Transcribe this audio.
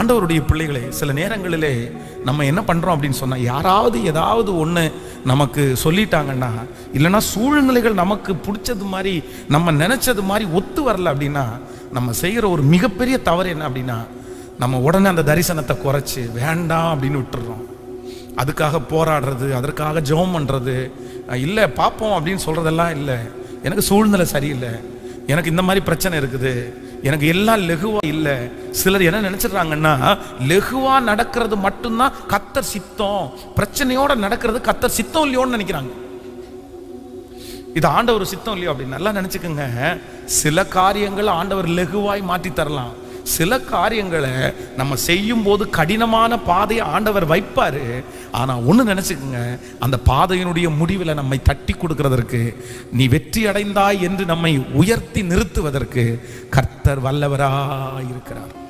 ஆண்டவருடைய பிள்ளைகளே சில நேரங்களிலே நம்ம என்ன பண்ணுறோம் அப்படின்னு சொன்னால் யாராவது ஏதாவது ஒன்று நமக்கு சொல்லிட்டாங்கன்னா இல்லைன்னா சூழ்நிலைகள் நமக்கு பிடிச்சது மாதிரி நம்ம நினச்சது மாதிரி ஒத்து வரல அப்படின்னா நம்ம செய்கிற ஒரு மிகப்பெரிய தவறு என்ன அப்படின்னா நம்ம உடனே அந்த தரிசனத்தை குறைச்சி வேண்டாம் அப்படின்னு விட்டுறோம். அதுக்காக போராடுறது அதற்காக ஜெபம் பண்ணுறது இல்லை பார்ப்போம் அப்படின்னு சொல்கிறதெல்லாம் இல்லை. எனக்கு சூழ்நிலை சரியில்லை. எனக்கு இந்த மாதிரி பிரச்சனை இருக்குது. எனக்கு எல்லாம் லெகுவா இல்லை. சிலர் என்ன நினைச்சிடுறாங்கன்னா லெகுவா நடக்கிறது மட்டும்தான் கத்தர் சித்தம். பிரச்சனையோட நடக்கிறது கத்தர் சித்தம் இல்லையோன்னு நினைக்கிறாங்க. இது ஆண்டவர் சித்தம் இல்லையோ அப்படின்னு நல்லா நினைச்சுக்கோங்க. சில காரியங்களை ஆண்டவர் லெகுவாய் மாற்றி தரலாம். சில காரியங்களை நம்ம செய்யும் போது கடினமான பாதையை ஆண்டவர் வைப்பாரு. ஆனா ஒண்ணு நினச்சிக்கோங்க அந்த பாதையினுடைய முடிவில் நம்மை தட்டி கொடுக்கறதற்கு நீ வெற்றி அடைந்தாய் என்று நம்மை உயர்த்தி நிறுத்துவதற்கு கர்த்தர் வல்லவராக இருக்கிறார்